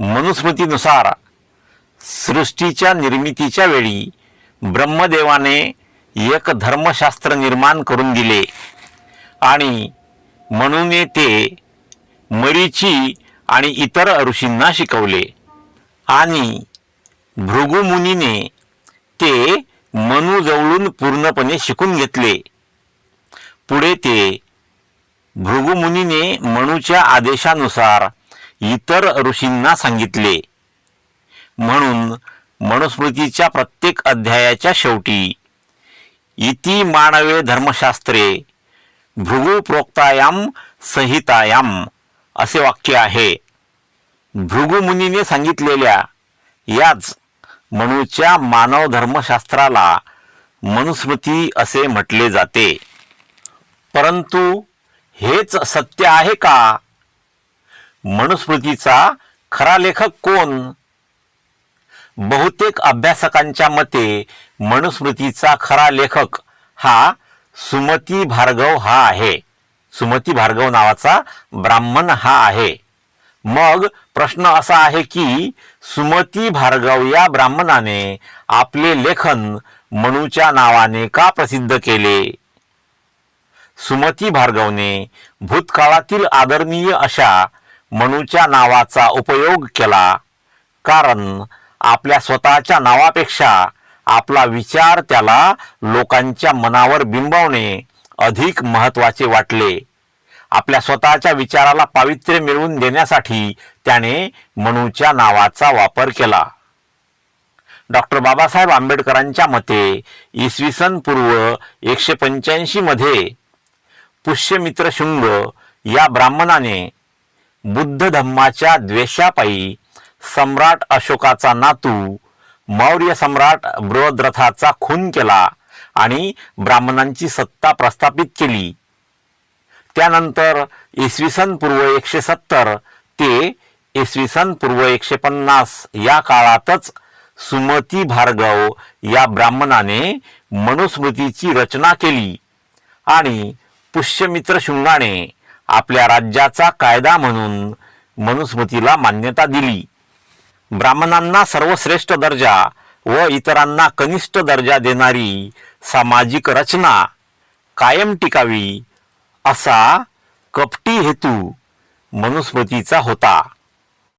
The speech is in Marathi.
मनुस्मृतीनुसार सृष्टीच्या निर्मितीच्या वेळी ब्रह्मदेवाने एक धर्मशास्त्र निर्माण करून दिले आणि म्हणून ते मरीची आणि इतर ऋषींना शिकवले आणि भृगुमुनीने ते मनूजवळून पूर्णपणे शिकून घेतले. पुढे ते भृगुमुनीने मनूच्या आदेशानुसार इतर ऋषींना सांगितले. म्हणून मनुस्मृतीच्या प्रत्येक अध्यायाच्या शेवटी इति मानवे धर्मशास्त्रे भृगु प्रोक्तायाम संहितायाम असे वाक्य आहे. भृगुमुनीने सांगितलेल्या याच मनुच्या मानव धर्मशास्त्राला मनुस्मृती असे म्हटले जाते. परंतु हेच सत्य आहे का? मनुस्मृतीचा खरा लेखक कोण? बहुतेक अभ्यासकांच्या मते मनुस्मृतीचा खरा लेखक हा सुमती भार्गव हा आहे. सुमती भार्गव नावाचा ब्राह्मण हा आहे. मग प्रश्न असा आहे की सुमती भार्गव या ब्राह्मणाने आपले लेखन मनुच्या नावाने का प्रसिद्ध केले? सुमती भार्गवने भूतकाळातील आदरणीय अशा मनूच्या नावाचा उपयोग केला. कारण आपल्या स्वतःच्या नावापेक्षा आपला विचार त्याला लोकांच्या मनावर बिंबवणे अधिक महत्त्वाचे वाटले. आपल्या स्वतःच्या विचाराला पावित्र्य मिळवून देण्यासाठी त्याने मनुच्या नावाचा वापर केला. डॉक्टर बाबासाहेब आंबेडकरांच्या मते इसवी सन पूर्व एकशे पंच्याऐंशी मध्ये पुष्यमित्र शुंग या ब्राह्मणाने बुद्ध धम्माच्या द्वेषापायी सम्राट अशोकाचा नातू मौर्य सम्राट बृहद्रथाचा खून केला आणि ब्राह्मणांची सत्ता प्रस्थापित केली. त्यानंतर इसवी सन पूर्व एकशे सत्तर ते इसवी सन पूर्व एकशे पन्नास या काळातच सुमती भार्गव या ब्राह्मणाने मनुस्मृतीची रचना केली आणि पुष्यमित्र शुंगाने आपल्या राज्याचा कायदा म्हणून मनुस्मृतीला मान्यता दिली. ब्राह्मणांना सर्वश्रेष्ठ दर्जा व इतरांना कनिष्ठ दर्जा देणारी सामाजिक रचना कायम टिकावी असा कपटी हेतू मनुस्मृतीचा होता.